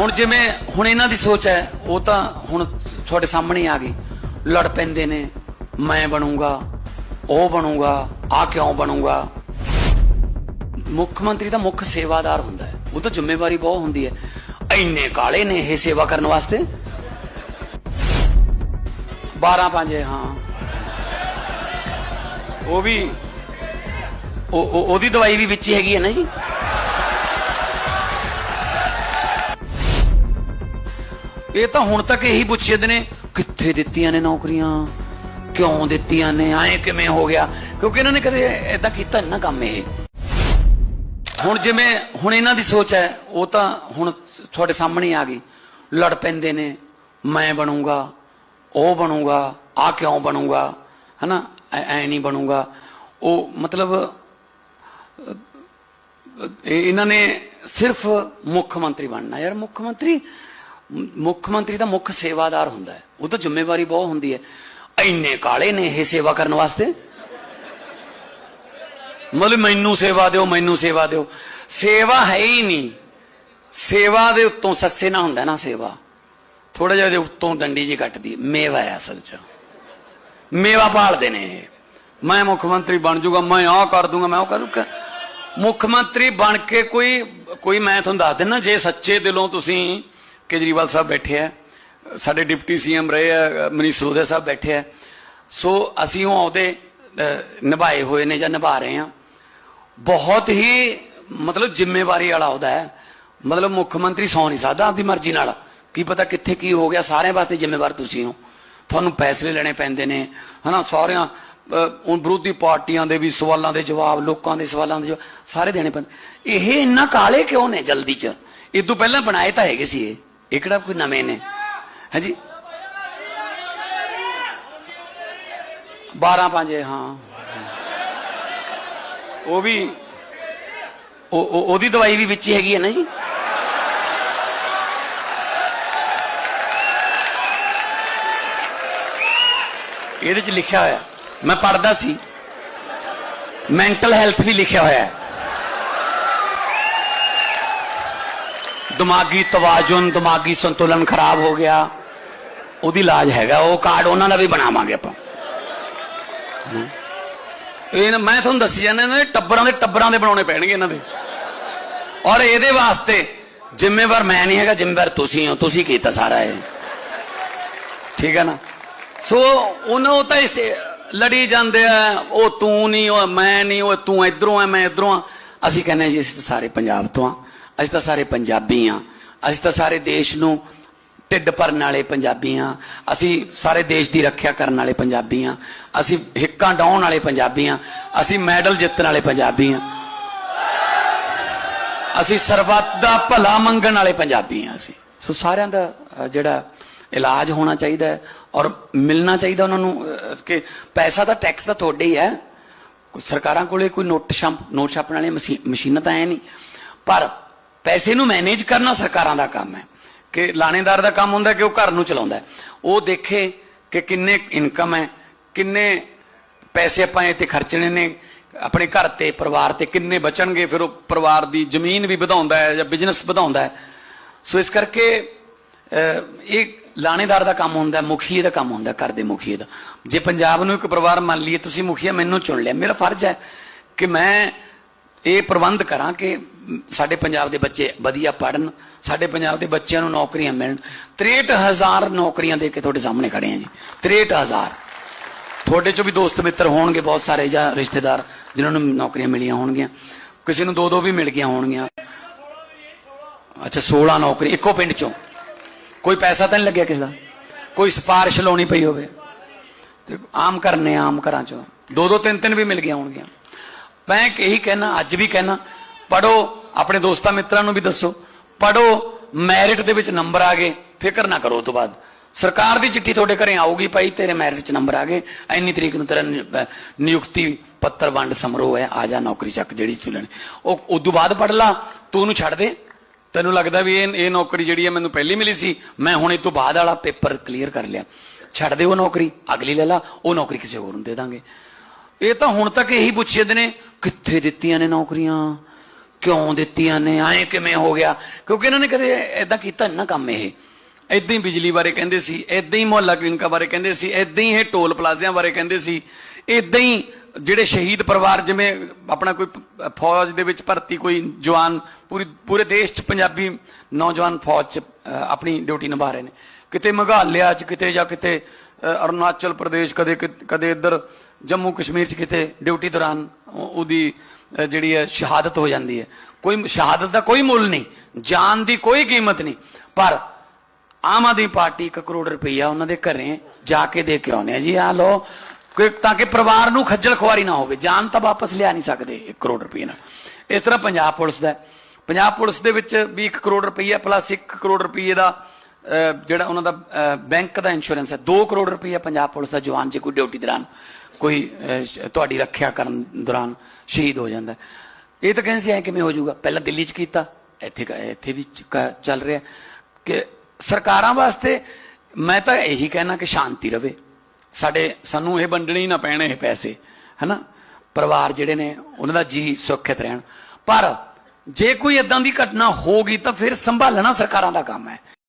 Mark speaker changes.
Speaker 1: ਹੁਣ ਜਿਵੇਂ ਹੁਣ ਇਹਨਾਂ ਦੀ ਸੋਚ ਹੈ, ਉਹ ਤਾਂ ਹੁਣ ਤੁਹਾਡੇ ਸਾਹਮਣੇ ਆ ਗਈ। ਲੜ ਪੈਂਦੇ ਨੇ, ਮੈਂ ਬਣੂੰਗਾ, ਉਹ ਬਣੂੰਗਾ ਆ ਕਿਉਂ ਬਣੂੰਗਾ? ਮੁੱਖ ਮੰਤਰੀ ਦਾ ਮੁੱਖ ਸੇਵਾਦਾਰ ਹੁੰਦਾ ਹੈ। ਉਹ ਤਾਂ ਜ਼ਿੰਮੇਵਾਰੀ ਬਹੁਤ ਹੁੰਦੀ ਹੈ। ਇੰਨੇ ਕਾਲੇ ਨੇ ਇਹ ਸੇਵਾ ਕਰਨ ਵਾਸਤੇ। 12 ਪੰਜੇ, ਹਾਂ। ਉਹ ਵੀ ਉਹ- ਉਹਦੀ ਦਵਾਈ ਵੀ ਵਿੱਚ ਹੀ ਹੈਗੀ ਹੈ ਨਾ ਜੀ? ਇਹ ਤਾਂ ਹੁਣ ਤੱਕ ਇਹੀ ਪੁੱਛੀ ਨੇ, ਕਿੱਥੇ ਦਿੱਤੀਆਂ ਨੇ ਨੌਕਰੀਆਂ? ਕਿਉਂ ਦਿੱਤੀਆਂ ਨੇ? ਐ ਕਿਵੇਂ ਹੋ ਗਿਆ? ਕਿਉਂਕਿ ਇਹਨਾਂ ਨੇ ਕਦੇ ਐਦਾਂ ਕੀਤਾ ਨਾ ਕੰਮ ਇਹ। ਹੁਣ ਜਿਵੇਂ ਹੁਣ ਇਹਨਾਂ ਦੀ ਸੋਚ ਹੈ, ਉਹ ਤਾਂ ਹੁਣ ਤੁਹਾਡੇ ਸਾਹਮਣੇ ਆ ਗਈ। ਲੜ ਪੈਂਦੇ ਨੇ, ਮੈਂ ਬਣੂੰਗਾ, ਉਹ ਬਣੂੰਗਾ, ਆ ਕਿਉਂ ਬਣੂੰਗਾ? ਹਨਾ? ਐ ਐ ਨਹੀਂ ਬਣੂੰਗਾ। ਉਹ ਮਤਲਬ ਇਹਨਾਂ ਨੇ ਸਿਰਫ ਮੁੱਖ ਮੰਤਰੀ ਬਣਨਾ। ਯਾਰ ਮੁੱਖ ਮੰਤਰੀ ਮੁੱਖ ਮੰਤਰੀ ਦਾ ਮੁੱਖ ਸੇਵਾਦਾਰ ਹੁੰਦਾ ਹੈ। ਉਹ ਤਾਂ ਜ਼ਿੰਮੇਵਾਰੀ ਬਹੁਤ ਹੁੰਦੀ ਹੈ। ਇੰਨੇ ਕਾਲੇ ਨੇ ਇਹ ਸੇਵਾ ਕਰਨ ਵਾਸਤੇ। ਮਤਲਬ ਮੈਨੂੰ ਸੇਵਾ ਦਿਓ, ਮੈਨੂੰ ਸੇਵਾ ਦਿਓ। ਸੇਵਾ ਹੈ ਹੀ ਨਹੀਂ। ਸੇਵਾ ਦੇ ਉੱਤੋਂ ਸੱਸੇ ਨਾ ਹੁੰਦਾ ਨਾ ਸੇਵਾ। ਥੋੜਾ ਜਿਹਾ ਦੇ ਉੱਤੋਂ ਡੰਡੀ ਜੀ ਕੱਟਦੀ। ਮੇਵਾ ਹੈ ਅਸਲ 'ਚ। ਮੇਵਾ ਭਾਲਦੇ ਨੇ ਇਹ। ਮੈਂ ਮੁੱਖ ਮੰਤਰੀ ਬਣ ਜਾਊਗਾ ਮੈਂ ਆਹ ਕਰ ਦੂੰਗਾ, ਮੈਂ ਉਹ ਕਰਦੂਗਾ ਮੁੱਖ ਮੰਤਰੀ ਬਣ ਕੇ ਕੋਈ ਕੋਈ ਮੈਂ ਤੁਹਾਨੂੰ ਦੱਸ ਦਿੰਦਾ ਜੇ ਸੱਚੇ ਦਿਲੋਂ ਤੁਸੀਂ ਕੇਜਰੀਵਾਲ ਸਾਹਿਬ ਬੈਠੇ ਆ ਸਾਡੇ ਡਿਪਟੀ ਸੀਐਮ ਰਹੇ ਆ ਮਨੀਸ਼ ਸਿਸੋਦੀਆ ਸਾਹਿਬ ਬੈਠੇ ਆ। ਸੋ ਅਸੀਂ ਉਹ ਆਉਦੇ ਨਿਭਾਏ ਹੋਏ ਨੇ ਜਾਂ ਨਿਭਾ ਰਹੇ ਆ। ਬਹੁਤ ਹੀ ਮਤਲਬ ਜ਼ਿੰਮੇਵਾਰੀ ਵਾਲਾ ਉਹਦਾ ਹੈ। ਮਤਲਬ ਮੁੱਖ ਮੰਤਰੀ ਸੌ ਨਹੀਂ ਸਕਦਾ ਆਪਦੀ ਮਰਜ਼ੀ ਨਾਲ। ਕੀ ਪਤਾ ਕਿੱਥੇ ਕੀ ਹੋ ਗਿਆ ਸਾਰਿਆਂ ਵਾਸਤੇ ਜ਼ਿੰਮੇਵਾਰ ਤੁਸੀਂ ਹੋ। ਤੁਹਾਨੂੰ ਫੈਸਲੇ ਲੈਣੇ ਪੈਂਦੇ ਨੇ ਹਨਾ? ਸਾਰਿਆਂ ਅਹ, ਹੁਣ ਵਿਰੋਧੀ ਪਾਰਟੀਆਂ ਦੇ ਵੀ ਸਵਾਲਾਂ ਦੇ ਜਵਾਬ ਲੋਕਾਂ ਦੇ ਸਵਾਲਾਂ ਦੇ ਜਵਾਬ ਸਾਰੇ ਦੇਣੇ ਪੈਂਦੇ। ਇਹ ਇੰਨਾ ਕਾਲੇ ਕਿਉਂ ਨੇ ਜਲਦੀ ਚ? ਇਹ ਤੋਂ ਪਹਿਲਾਂ ਬਣਾਏ ਤਾਂ ਹੈਗੇ ਸੀ ਇਹ। ਇਹ ਕਿਹੜਾ ਕੋਈ ਨਵੇਂ ਨੇ? ਹਾਂਜੀ। 12 ਪੰਜੇ ਹਾਂ। ਉਹ ਵੀ ਉਹ- ਉਹਦੀ ਦਵਾਈ ਵੀ ਵਿੱਚ ਹੀ ਹੈਗੀ ਹੈ ਨਾ ਜੀ? ਇਹਦੇ ਚ ਲਿਖਿਆ ਹੋਇਆ। ਮੈਂ ਪੜਦਾ ਸੀ। ਮੈਂਟਲ ਹੈਲਥ ਵੀ ਲਿਖਿਆ ਹੋਇਆ ਹੈ। ਦਿਮਾਗੀ ਤਵਾਜਨ, ਦਿਮਾਗੀ ਸੰਤੁਲਨ ਖਰਾਬ ਹੋ ਗਿਆ। ਉਹਦੀ ਇਲਾਜ ਹੈਗਾ, ਉਹ ਕਾਰਡ ਉਹਨਾਂ ਦਾ ਵੀ ਬਣਾਵਾਂਗੇ ਆਪਾਂ। ਇਹ ਮੈਂ ਤੁਹਾਨੂੰ ਦੱਸੀ ਜਾਂਦਾ, ਇਹਨਾਂ ਦੇ ਟੱਬਰਾਂ ਦੇ ਟੱਬਰਾਂ ਦੇ ਬਣਾਉਣੇ ਪੈਣਗੇ ਇਹਨਾਂ ਦੇ। ਔਰ ਇਹਦੇ ਵਾਸਤੇ ਜ਼ਿੰਮੇਵਾਰ ਮੈਂ ਨਹੀਂ ਹੈਗਾ, ਜ਼ਿੰਮੇਵਾਰ ਤੁਸੀਂ ਹੋ, ਤੁਸੀਂ ਕੀਤਾ ਸਾਰਾ ਇਹ। ਠੀਕ ਹੈ ਨਾ? ਸੋ, ਉਹਨਾਂ ਤਾਂ ਇਸ ਲੜੀ ਜਾਂਦੇ ਆ, ਉਹ ਤੂੰ ਨਹੀਂ, ਉਹ ਮੈਂ ਨਹੀਂ, ਉਹ ਤੂੰ ਇਧਰੋਂ ਆ, ਮੈਂ ਇਧਰੋਂ ਆ। ਅਸੀਂ ਕਹਿੰਦੇ ਜੀ, ਅਸੀਂ ਤਾਂ ਸਾਰੇ ਪੰਜਾਬ ਤੋਂ ਆ ਅਸੀਂ ਤਾਂ ਸਾਰੇ ਪੰਜਾਬੀ ਆ ਅਸੀਂ ਤਾਂ ਸਾਰੇ ਦੇਸ਼ ਨੂੰ ਢਿੱਡ ਭਰਨ ਵਾਲੇ ਪੰਜਾਬੀ ਆ ਅਸੀਂ ਸਾਰੇ ਦੇਸ਼ ਦੀ ਰੱਖਿਆ ਕਰਨ ਵਾਲੇ ਪੰਜਾਬੀ ਆ ਅਸੀਂ ਹਿੱਕਾਂ ਡਾਉਣ ਵਾਲੇ ਪੰਜਾਬੀ ਆ ਅਸੀਂ ਮੈਡਲ ਜਿੱਤਣ ਵਾਲੇ ਪੰਜਾਬੀ ਆ ਅਸੀਂ ਸਰਬੱਤ ਦਾ ਭਲਾ ਮੰਗਣ ਵਾਲੇ ਪੰਜਾਬੀ ਆ ਅਸੀਂ। ਸੋ ਸਾਰਿਆਂ ਦਾ ਜਿਹੜਾ ਇਲਾਜ ਹੋਣਾ ਚਾਹੀਦਾ ਹੈ ਔਰ ਮਿਲਣਾ ਚਾਹੀਦਾ ਉਹਨਾਂ ਨੂੰ ਕਿ ਪੈਸਾ ਤਾਂ ਟੈਕਸ ਤਾਂ ਤੁਹਾਡੇ ਹੀ ਹੈ ਸਰਕਾਰਾਂ ਕੋਲੇ ਕੋਈ ਨੋਟ ਛਾਪ, ਨੋਟ ਛਾਪਣ ਵਾਲੀਆਂ ਮਸ਼ੀਨਾਂ ਤਾਂ ਹੈ ਨਹੀਂ। ਪਰ ਪੈਸੇ ਨੂੰ ਮੈਨੇਜ ਕਰਨਾ ਸਰਕਾਰਾਂ ਦਾ ਕੰਮ ਹੈ। ਕਿ ਲਾਣੇਦਾਰ ਦਾ ਕੰਮ ਹੁੰਦਾ ਕਿ ਉਹ ਘਰ ਨੂੰ ਚਲਾਉਂਦਾ ਉਹ ਦੇਖੇ ਕਿ ਕਿੰਨੇ ਇਨਕਮ ਹੈ, ਕਿੰਨੇ ਪੈਸੇ ਆਪਾਂ ਇਹ ਤੇ ਖਰਚਣੇ ਨੇ, ਆਪਣੇ ਘਰ ਤੇ, ਪਰਿਵਾਰ ਤੇ ਕਿੰਨੇ ਬਚਣਗੇ, ਫਿਰ ਉਹ ਪਰਿਵਾਰ ਦੀ ਜ਼ਮੀਨ ਵੀ ਵਧਾਉਂਦਾ ਹੈ ਜਾਂ ਬਿਜ਼ਨਸ ਵਧਾਉਂਦਾ ਹੈ। ਸੋ ਇਸ ਕਰਕੇ ਇਹ ਲਾਣੇਦਾਰ ਦਾ ਕੰਮ ਹੁੰਦਾ, ਮੁਖੀਏ ਦਾ ਕੰਮ ਹੁੰਦਾ, ਘਰ ਦੇ ਮੁਖੀਏ ਦਾ। ਜੇ ਪੰਜਾਬ ਨੂੰ ਇੱਕ ਪਰਿਵਾਰ ਮੰਨ ਲਈਏ, ਤੁਸੀਂ ਮੁਖੀਆ ਮੈਨੂੰ ਚੁਣ ਲਿਆ। ਮੇਰਾ ਫਰਜ਼ ਹੈ ਕਿ ਮੈਂ ਇਹ ਪ੍ਰਬੰਧ ਕਰਾਂ ਕਿ ਸਾਡੇ ਪੰਜਾਬ ਦੇ ਬੱਚੇ ਵਧੀਆ ਪੜਨ ਸਾਡੇ ਪੰਜਾਬ ਦੇ ਬੱਚਿਆਂ ਨੂੰ ਨੌਕਰੀਆਂ ਮਿਲਣ। 63000 ਨੌਕਰੀਆਂ ਦੇ ਕੇ ਤੁਹਾਡੇ ਸਾਹਮਣੇ ਖੜੇ ਆ ਜੀ। 63000 ਤੁਹਾਡੇ ਚੋਂ ਵੀ ਦੋਸਤ ਮਿੱਤਰ ਹੋਣਗੇ ਬਹੁਤ ਸਾਰੇ ਜਾਂ ਰਿਸ਼ਤੇਦਾਰ, ਜਿਨ੍ਹਾਂ ਨੂੰ ਨੌਕਰੀਆਂ ਮਿਲੀਆਂ ਹੋਣਗੀਆਂ। ਕਿਸੇ ਨੂੰ ਦੋ ਦੋ ਵੀ ਮਿਲ ਗਈਆਂ ਹੋਣਗੀਆਂ। ਅੱਛਾ 16 ਨੌਕਰੀ, ਇੱਕੋ ਪਿੰਡ ਚੋਂ। ਕੋਈ ਪੈਸਾ ਤਾਂ ਨਹੀਂ ਲੱਗਿਆ ਕਿਸੇ ਦਾ? ਕੋਈ ਸਪਾਰਸ਼ ਲਾਉਣੀ ਪਈ ਹੋਵੇ। ਤੇ ਆਮ ਕਰਨੇ ਆਮ ਘਰਾਂ ਚੋਂ। ਦੋ ਦੋ ਤਿੰਨ ਤਿੰਨ ਵੀ ਮਿਲ ਗਈਆਂ ਹੋਣਗੀਆਂ। ਮੈਂ ਇਹੀ ਕਹਿਣਾ, ਅੱਜ ਵੀ ਕਹਿਣਾ ਪੜੋ ਆਪਣੇ ਦੋਸਤਾਂ ਮਿੱਤਰਾਂ ਨੂੰ ਵੀ ਦੱਸੋ। ਪੜੋ ਮੈਰਿਟ ਦੇ ਵਿੱਚ ਨੰਬਰ ਆ ਗਏ, ਫਿਕਰ ਨਾ ਕਰੋ ਉਹ ਤੋਂ ਬਾਅਦ। ਸਰਕਾਰ ਦੀ ਚਿੱਠੀ ਤੁਹਾਡੇ ਘਰੇ ਆਊਗੀ ਭਾਈ, ਤੇਰੇ ਮੈਰਿਟ 'ਚ ਨੰਬਰ ਆ ਗਏ। ਇੰਨੀ ਤਰੀਕ ਨੂੰ ਤੇਰਾ ਨਿਯੁਕਤੀ ਪੱਤਰ ਵੰਡ ਸਮਰੋਹ ਹੈ ਆ ਜਾ ਨੌਕਰੀ ਚੱਕ ਜਿਹੜੀ ਤੂੰ ਲੈਣੀ। ਉਹ, ਉਦੋਂ ਬਾਅਦ ਪੜ ਲਾ, ਤੂੰ ਉਹਨੂੰ ਛੱਡ ਦੇ। ਤੈਨੂੰ ਲੱਗਦਾ ਵੀ ਇਹ ਇਹ ਨੌਕਰੀ ਜਿਹੜੀ ਹੈ ਮੈਨੂੰ ਪਹਿਲੀ ਮਿਲੀ ਸੀ? ਮੈਂ ਹੁਣ ਇਹ ਤੋਂ ਬਾਅਦ ਵਾਲਾ ਪੇਪਰ ਕਲੀਅਰ ਕਰ ਲਿਆ। ਛੱਡ ਦੇ ਉਹ ਨੌਕਰੀ, ਅਗਲੀ ਲੈ ਲਾ, ਉਹ ਨੌਕਰੀ ਕਿਸੇ ਹੋਰ ਨੂੰ ਦੇ ਦਾਂਗੇ। ਇਹ ਤਾਂ ਹੁਣ ਤੱਕ ਇਹੀ ਪੁੱਛੀ ਜਾਂਦੇ ਨੇ, ਕਿੱਥੇ ਦਿੱਤੀਆਂ ਨੇ ਨੌਕਰੀਆਂ? ਕਿਉਂ ਦਿੱਤੀਆਂ ਨੇ? ਐਂ ਕਿਵੇਂ ਹੋ ਗਿਆ? ਕਿਉਂਕਿ ਇਹਨਾਂ ਨੇ ਕਦੇ ਐਦਾਂ ਕੀਤਾ ਨਾ ਕੰਮ ਇਹ। ਐਦਾਂ ਹੀ ਬਿਜਲੀ ਬਾਰੇ ਕਹਿੰਦੇ ਸੀ ਐਦਾਂ ਹੀ ਮੁਹੱਲਾ ਕਲੀਨਿਕਾਂ ਬਾਰੇ ਕਹਿੰਦੇ ਸੀ ਐਦਾਂ ਹੀ ਇਹ ਟੋਲ ਪਲਾਜ਼ਿਆਂ ਬਾਰੇ ਕਹਿੰਦੇ ਸੀ ਐਦਾਂ ਹੀ ਜਿਹੜੇ ਸ਼ਹੀਦ ਪਰਿਵਾਰ ਜਿਵੇਂ ਆਪਣਾ ਕੋਈ ਫੌਜ ਦੇ ਵਿੱਚ ਭਰਤੀ ਕੋਈ ਜਵਾਨ, ਪੂਰੀ, ਪੂਰੇ ਦੇਸ਼ 'ਚ ਪੰਜਾਬੀ ਨੌਜਵਾਨ ਫੌਜ 'ਚ ਆਪਣੀ ਡਿਊਟੀ ਨਿਭਾ ਰਹੇ ਨੇ। ਕਿਤੇ ਮੇਘਾਲਿਆ 'ਚ ਕਿਤੇ ਜਾਂ ਕਿਤੇ ਅਰੁਣਾਚਲ ਪ੍ਰਦੇਸ਼ ਕਦੇ ਕਦੇ ਇੱਧਰ ਜੰਮੂ ਕਸ਼ਮੀਰ 'ਚ ਕਿਤੇ ਡਿਊਟੀ ਦੌਰਾਨ ਉਹਦੀ ਜਿਹੜੀ ਹੈ ਸ਼ਹਾਦਤ ਹੋ ਜਾਂਦੀ ਹੈ। ਕੋਈ ਸ਼ਹਾਦਤ ਦਾ ਕੋਈ ਮੁੱਲ ਨਹੀਂ, ਜਾਨ ਦੀ ਕੋਈ ਕੀਮਤ ਨਹੀਂ। ਪਰ ਆਮ ਆਦਮੀ ਪਾਰਟੀ 1 ਕਰੋੜ ਰੁਪਈਆ ਉਹਨਾਂ ਦੇ ਘਰੇ ਜਾ ਕੇ ਦੇ ਕੇ ਆਉਨੇ ਆ। ਜੀ ਆ ਲੋ ਕਿ ਤਾਂ ਕਿ ਪਰਿਵਾਰ ਨੂੰ ਖੱਜਲ ਖੁਆਰੀ ਨਾ ਹੋਵੇ। ਜਾਨ ਤਾਂ ਵਾਪਸ ਲਿਆ ਨਹੀਂ ਸਕਦੇ 1 ਕਰੋੜ ਰੁਪਏ ਨਾਲ। ਇਸ ਤਰ੍ਹਾਂ ਪੰਜਾਬ ਪੁਲਿਸ ਦਾ ਪੰਜਾਬ ਪੁਲਿਸ ਦੇ ਵਿੱਚ ਵੀ 1 ਕਰੋੜ ਰੁਪਈਆ ਪਲੱਸ 1 ਕਰੋੜ ਰੁਪਈਏ ਦਾ ਜਿਹੜਾ ਉਹਨਾਂ ਦਾ ਬੈਂਕ ਦਾ ਇੰਸ਼ੋਰੈਂਸ ਹੈ। 2 ਕਰੋੜ ਰੁਪਈਆ ਪੰਜਾਬ ਪੁਲਿਸ ਦਾ ਜਵਾਨ ਜੇ ਕੋਈ ਡਿਊਟੀ ਦੌਰਾਨ ਕੋਈ ਤੁਹਾਡੀ ਰੱਖਿਆ ਕਰਨ ਦੌਰਾਨ ਸ਼ਹੀਦ ਹੋ ਜਾਂਦਾ ਇਹ ਤਾਂ ਕਹਿੰਦੇ ਸੀ ਐ ਕਿਵੇਂ ਹੋ ਜਾਊਗਾ? ਪਹਿਲਾਂ ਦਿੱਲੀ 'ਚ ਕੀਤਾ, ਇੱਥੇ ਇੱਥੇ ਵੀ ਚੱਲ ਰਿਹਾ ਕਿ ਸਰਕਾਰਾਂ ਵਾਸਤੇ ਮੈਂ ਤਾਂ ਇਹੀ ਕਹਿਣਾ ਕਿ ਸ਼ਾਂਤੀ ਰਵੇ। ਸਾਡੇ ਸਾਨੂੰ ਇਹ ਵੰਡਣੇ ਨਾ ਪੈਣ ਇਹ ਪੈਸੇ, ਹਨਾ? ਪਰਿਵਾਰ ਜਿਹੜੇ ਨੇ, ਉਹਨਾਂ ਦਾ ਜੀ ਸੁਰੱਖਿਅਤ ਰਹਿਣ। ਪਰ ਜੇ ਕੋਈ ਇਦਾਂ ਦੀ ਘਟਨਾ ਹੋ ਗਈ ਤਾਂ ਫਿਰ ਸੰਭਾਲਣਾ ਸਰਕਾਰਾਂ ਦਾ ਕੰਮ ਹੈ।